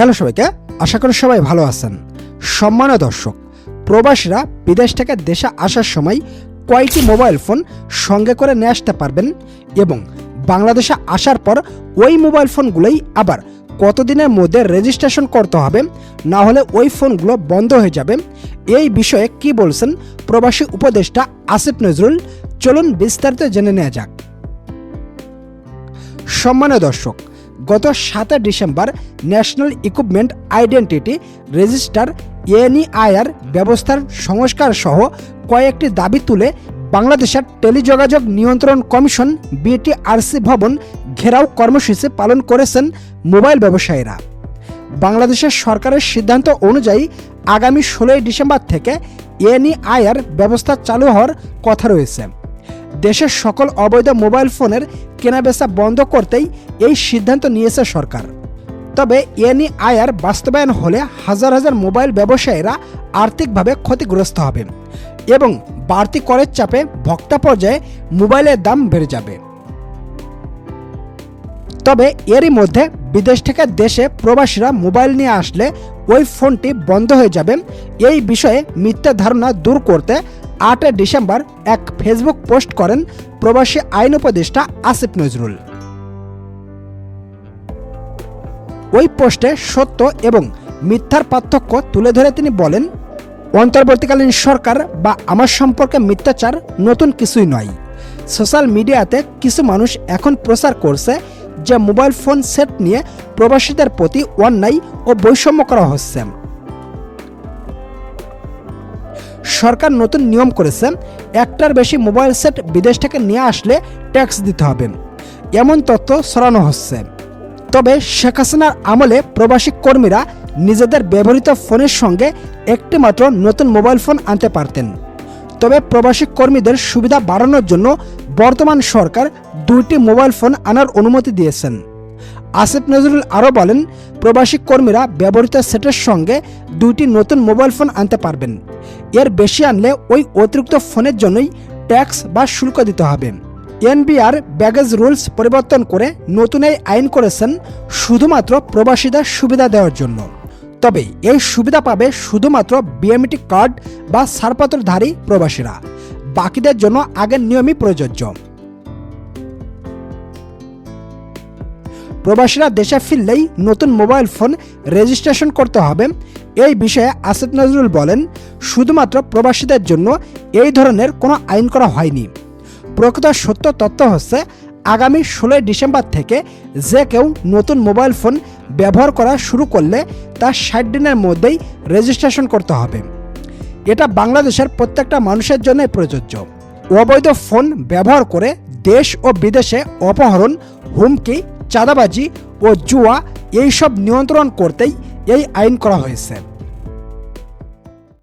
Hello সবাইকে, আশা করি সবাই ভালো আছেন। সম্মানীয় দর্শক, প্রবাসীরা বিদেশ থেকে দেশে আসার সময় কয়টি মোবাইল ফোন সঙ্গে করে নিয়ে আসতে পারবেন এবং বাংলাদেশে আসার পর ওই মোবাইল ফোনগুলোই আবার কতদিনের মধ্যে রেজিস্ট্রেশন করতে হবে, না হলে ওই ফোনগুলো বন্ধ হয়ে যাবে। এই বিষয়ে কি বলছেন প্রবাসী উপদেষ্টা আসিফ নজরুল? চলুন বিস্তারিত জেনে নেওয়া যাক। সম্মানীয় দর্শক গত সাতই December national equipment identity register NEIR ব্যবস্থার সংস্কার সহ কয়েকটি দাবি তুলে বাংলাদেশের টেলিযোগাযোগ নিয়ন্ত্রণ কমিশন বিটিআরসি ভবন ঘেরাও কর্মসূচি পালন করেছেন মোবাইল ব্যবসায়ীরা। বাংলাদেশের সরকারের সিদ্ধান্ত অনুযায়ী আগামী ষোলোই ডিসেম্বর থেকে এনইআইআর ব্যবস্থা চালু হওয়ার কথা রয়েছে। দেশের সকল অবৈধ মোবাইল ফোনের কেনাবেচা বন্ধ করতেই এই সিদ্ধান্ত নিয়েছে সরকার। তবে এনই আয়ার বাস্তবায়ন হলে হাজার হাজার মোবাইল ব্যবসায়ীরা আর্থিকভাবে ক্ষতিগ্রস্ত হবে এবং বাড়তি করের চাপে ভোক্তা পর্যায়ে মোবাইলের দাম বেড়ে যাবে। তবে এরই মধ্যে বিদেশ থেকে দেশে প্রবাসীরা মোবাইল নিয়ে আসলে ওই ফোনটি বন্ধ হয়ে যাবে। এই বিষয়ে মিথ্যা ধারণা দূর করতে আটই ডিসেম্বর এক ফেসবুক পোস্ট করেন প্রবাসী আইন উপদেষ্টা আসিফ নজরুল। ওই পোস্টে সত্য এবং মিথ্যার পার্থক্য তুলে ধরে তিনি বলেন, অন্তর্বর্তীকালীন সরকার বা আমার সম্পর্কে মিথ্যাচার নতুন কিছুই নয়। সোশ্যাল মিডিয়াতে কিছু মানুষ এখন প্রচার করছে যে মোবাইল ফোন সেট নিয়ে প্রবাসীদের প্রতি অন্যায় ও বৈষম্য করা হচ্ছে। সরকার নতুন নিয়ম করেছে একটার বেশি মোবাইল সেট বিদেশ থেকে নিয়ে আসলে ট্যাক্স দিতে হবে। এমন তথ্য ছড়ানো হচ্ছে। তবে শেখ হাসিনার আমলে প্রবাসী কর্মীরা নিজেদের ব্যবহৃত ফোনের সঙ্গে একটি মাত্র নতুন মোবাইল ফোন আনতে পারতেন। তবে প্রবাসী কর্মীদের সুবিধা বাড়ানোর জন্য বর্তমান সরকার দুইটি মোবাইল ফোন আনার অনুমতি দিয়েছেন। আসিফ নজরুল আরও বলেন প্রবাসী কর্মীরা ব্যবহৃত সেটের সঙ্গে দুইটি নতুন মোবাইল ফোন আনতে পারবেন। এর বেশি আনলে ওই অতিরিক্ত ফোনের জন্যই ট্যাক্স বা শুল্ক দিতে হবে। এনবিআর ব্যাগেজ রুলস পরিবর্তন করে নতুন এই আইন করেছেন শুধুমাত্র প্রবাসীদের সুবিধা দেওয়ার জন্য। তবে এই সুবিধা পাবে শুধুমাত্র বিএমটি কার্ড বা ছাড়পত্রধারী প্রবাসীরা। বাকিদের জন্য আগের নিয়মই প্রযোজ্য। প্রবাসীরা দেশে ফিরলেই নতুন মোবাইল ফোন রেজিস্ট্রেশন করতে হবে। এই বিষয়ে আসিফ নজরুল বলেন, শুধুমাত্র প্রবাসীদের জন্য এই ধরনের কোনো আইন করা হয়নি। প্রকৃত সত্য তথ্য হচ্ছে, আগামী ষোলোই ডিসেম্বর থেকে যে কেউ নতুন মোবাইল ফোন ব্যবহার করা শুরু করলে তার ষাট দিনের মধ্যেই রেজিস্ট্রেশন করতে হবে। এটা বাংলাদেশের প্রত্যেকটা মানুষের জন্যই প্রযোজ্য। অবৈধ ফোন ব্যবহার করে দেশ ও বিদেশে অপহরণ, হুমকি চাঁদাবাজি ও জুয়া এইসব নিয়ন্ত্রণ করতেই এই আইন করা হয়েছে।